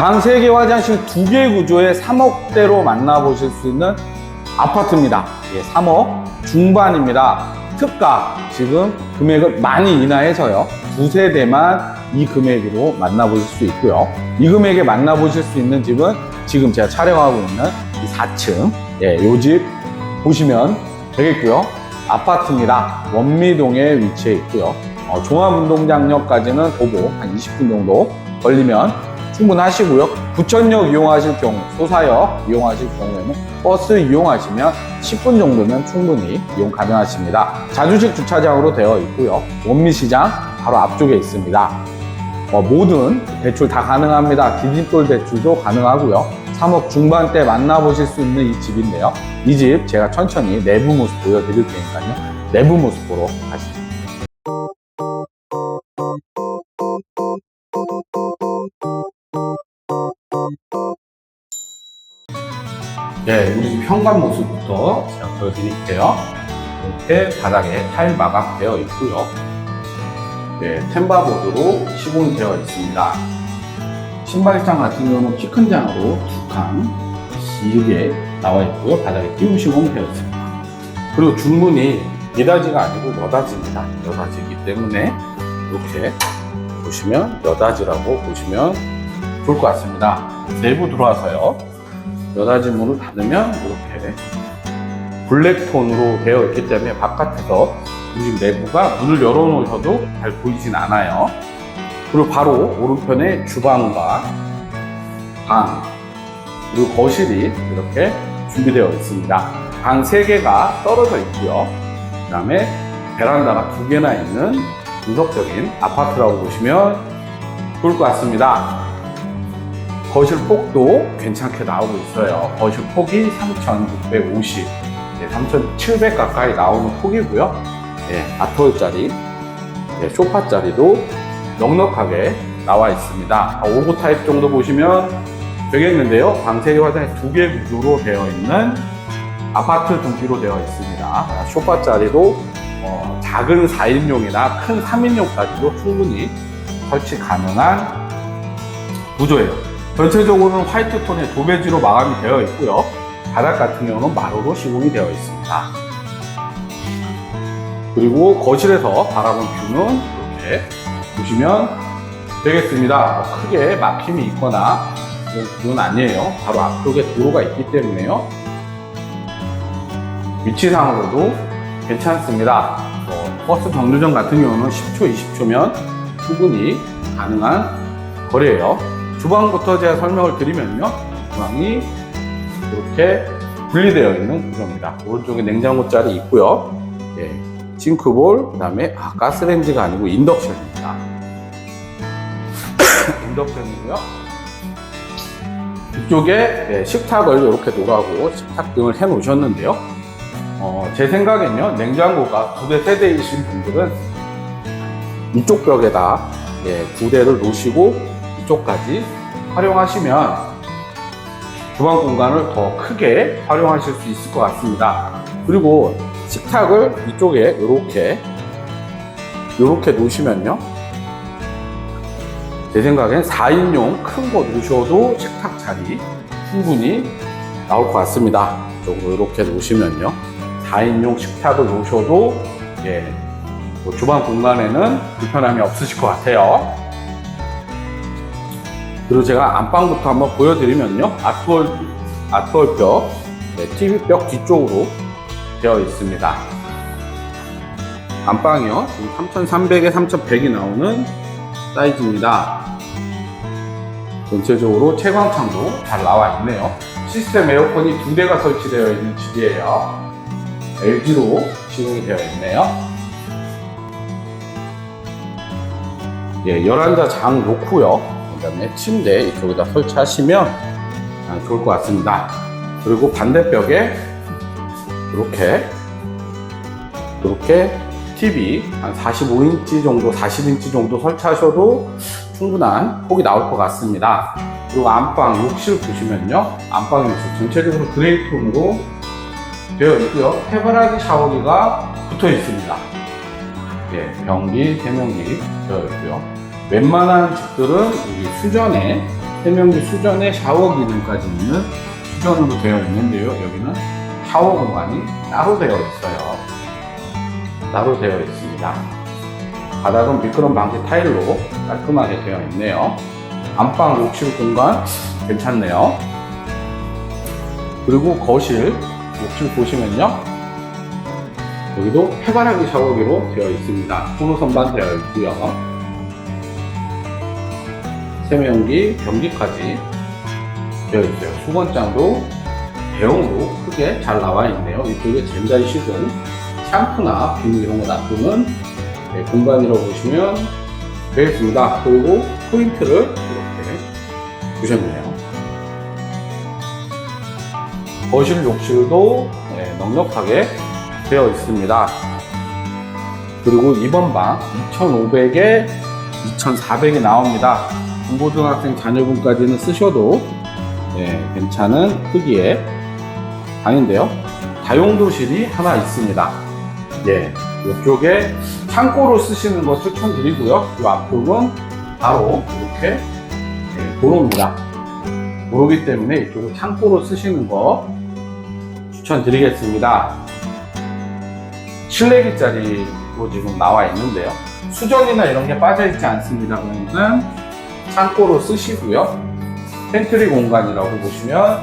방 3개 화장실 2개 구조의 3억대로 만나보실 수 있는 아파트입니다. 예, 3억 중반입니다. 특가 지금 금액을 많이 인하해서요. 두 세 대만 이 금액으로 만나보실 수 있고요. 이 금액에 만나보실 수 있는 집은 지금 제가 촬영하고 있는 이 4층 예, 요집 보시면 되겠고요. 아파트입니다. 원미동에 위치해 있고요. 어, 종합운동장역까지는 도보 한 20분 정도 걸리면 충분하시고요. 부천역 이용하실 경우, 소사역 이용하실 경우에는 버스 이용하시면 10분 정도면 충분히 이용 가능하십니다. 자주식 주차장으로 되어 있고요. 원미시장 바로 앞쪽에 있습니다. 어, 모든 대출 다 가능합니다. 디지털 대출도 가능하고요. 3억 중반대 만나보실 수 있는 이 집인데요. 이 집 제가 천천히 내부 모습 보여드릴 테니까요. 내부 모습 보러 가시죠. 네, 우리 집 현관 모습부터 제가 보여드릴게요. 이렇게 바닥에 타일 마감되어 있고요. 네, 템바보드로 시공이 되어 있습니다. 신발장 같은 경우는 키 큰 장으로 두 칸, 길게 나와 있고요. 바닥에 띄움 시공 되어 있습니다. 그리고 중문이 미닫이가 아니고 여닫이입니다. 여닫이기 때문에 이렇게 보시면 여닫이라고 보시면 좋을 것 같습니다. 내부 들어와서요. 여닫이 문을 닫으면 이렇게 블랙톤으로 되어 있기 때문에 바깥에서 우리 집 내부가 문을 열어놓으셔도 잘 보이진 않아요. 그리고 바로 오른편에 주방과 방, 그리고 거실이 이렇게 준비되어 있습니다. 방 3개가 떨어져 있고요. 그 다음에 베란다가 두 개나 있는 분석적인 아파트라고 보시면 좋을 것 같습니다. 거실 폭도 괜찮게 나오고 있어요. 거실 폭이 3,650, 3,700 가까이 나오는 폭이고요. 예, 아트홀짜리, 예, 소파짜리도 넉넉하게 나와 있습니다. 5구 타입 정도 보시면 되겠는데요. 방세개 화장이 두 개 구조로 되어 있는 아파트 등기로 되어 있습니다. 소파짜리도 어, 작은 4인용이나 큰 3인용까지도 충분히 설치 가능한 구조예요. 전체적으로는 화이트 톤의 도배지로 마감이 되어 있고요. 바닥 같은 경우는 마루로 시공이 되어 있습니다. 그리고 거실에서 바라본 뷰는 이렇게 보시면 되겠습니다. 뭐 크게 막힘이 있거나 뷰는 아니에요. 바로 앞쪽에 도로가 있기 때문에요. 위치상으로도 괜찮습니다. 뭐 버스 정류장 같은 경우는 10초, 20초면 충분히 가능한 거리예요. 주방부터 제가 설명을 드리면요. 주방이 이렇게 분리되어 있는 구조입니다. 오른쪽에 냉장고 자리 있고요. 예, 싱크볼, 그 다음에 아, 가스레인지가 아니고 인덕션입니다. 인덕션이고요. 이쪽에 예, 식탁을 이렇게 놓으라고 식탁 등을 해 놓으셨는데요. 어, 제 생각엔요, 냉장고가 두 대 세대이신 분들은 이쪽 벽에다 예, 두 대를 놓으시고 이쪽까지 활용하시면 주방 공간을 더 크게 활용하실 수 있을 것 같습니다. 그리고 식탁을 이쪽에 이렇게 이렇게 놓으시면요. 제 생각엔 4인용 큰 거 놓으셔도 식탁 자리 충분히 나올 것 같습니다. 이렇게 놓으시면요. 4인용 식탁을 놓으셔도 예, 뭐 주방 공간에는 불편함이 없으실 것 같아요. 그리고 제가 안방부터 한번 보여드리면요. 아트월, 아트월 벽, 네, TV 벽 뒤쪽으로 되어 있습니다. 안방이요. 지금 3,300에 3,100이 나오는 사이즈입니다. 전체적으로 채광창도 잘 나와 있네요. 시스템 에어컨이 두 대가 설치되어 있는 집이에요. LG로 시공이 되어 있네요. 예, 11자 장 놓고요. 그 다음에 침대 이쪽에다 설치하시면 아, 좋을 것 같습니다. 그리고 반대벽에 이렇게 이렇게 TV 한 45인치 정도, 40인치 정도 설치하셔도 충분한 폭이 나올 것 같습니다. 그리고 안방, 욕실 보시면요. 안방 욕실 전체적으로 그레이 톤으로 되어 있고요. 해바라기 샤워기가 붙어 있습니다. 예, 변기, 세면기 되어 있고요. 웬만한 집들은 여기 수전에 세면기 수전에 샤워 기능까지 있는 수전으로 되어 있는데요. 여기는 샤워 공간이 따로 되어 있어요. 따로 되어 있습니다. 바닥은 미끄럼 방지 타일로 깔끔하게 되어 있네요. 안방 욕실 공간 괜찮네요. 그리고 거실 욕실 보시면요. 여기도 해바라기 샤워기로 되어 있습니다. 코너 선반 되어 있고요. 세면기, 변기까지 되어 있어요. 수건장도 대용으로 크게 잘 나와 있네요. 이쪽에 젠자이 식은 샴푸나 비누 이런 거 놔두는 네, 공간이라고 보시면 되겠습니다. 그리고 포인트를 이렇게 주셨네요. 거실 욕실도 네, 넉넉하게 되어 있습니다. 그리고 이번 방 2,500에 2,400이 나옵니다. 중고등학생 자녀분까지는 쓰셔도 네, 괜찮은 크기의 방인데요. 다용도실이 하나 있습니다. 예, 이쪽에 창고로 쓰시는 거 추천드리고요. 이 앞쪽은 바로 이렇게 네, 도로입니다. 도로기 때문에 이쪽을 창고로 쓰시는 거 추천드리겠습니다. 실내기짜리로 지금 나와 있는데요. 수전이나 이런 게 빠져 있지 않습니다. 그러면 창고로 쓰시고요. 팬트리 공간이라고 보시면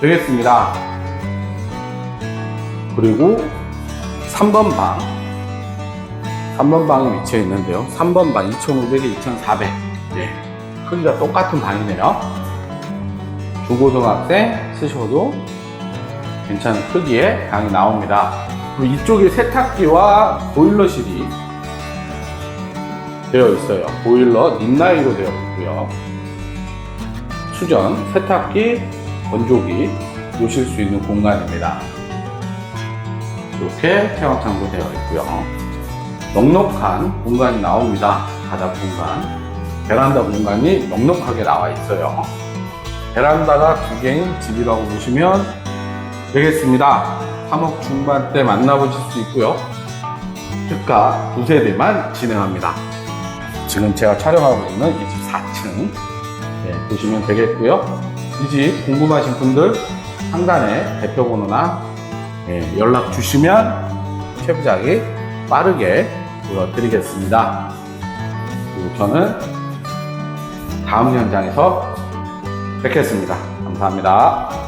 되겠습니다. 그리고 3번 방. 3번 방이 위치해 있는데요. 3번 방 2,500에 2,400. 네. 크기가 똑같은 방이네요. 중고등학생 쓰셔도 괜찮은 크기의 방이 나옵니다. 그리고 이쪽에 세탁기와 보일러실이 되어 있어요. 보일러 닌나이로 되어 있고요. 수전, 세탁기, 건조기 놓으실 수 있는 공간입니다. 이렇게 태양창도 되어 있고요. 넉넉한 공간이 나옵니다. 바닥 공간. 베란다 공간이 넉넉하게 나와 있어요. 베란다가 두 개인 집이라고 보시면 되겠습니다. 3억 중반대 만나보실 수 있고요. 특가 두 세대만 진행합니다. 지금 제가 촬영하고 있는 이 집 4층 네, 보시면 되겠고요. 이 집 궁금하신 분들 상단에 대표번호나 네, 연락 주시면 최부장이 빠르게 보여드리겠습니다. 그리고 저는 다음 현장에서 뵙겠습니다. 감사합니다.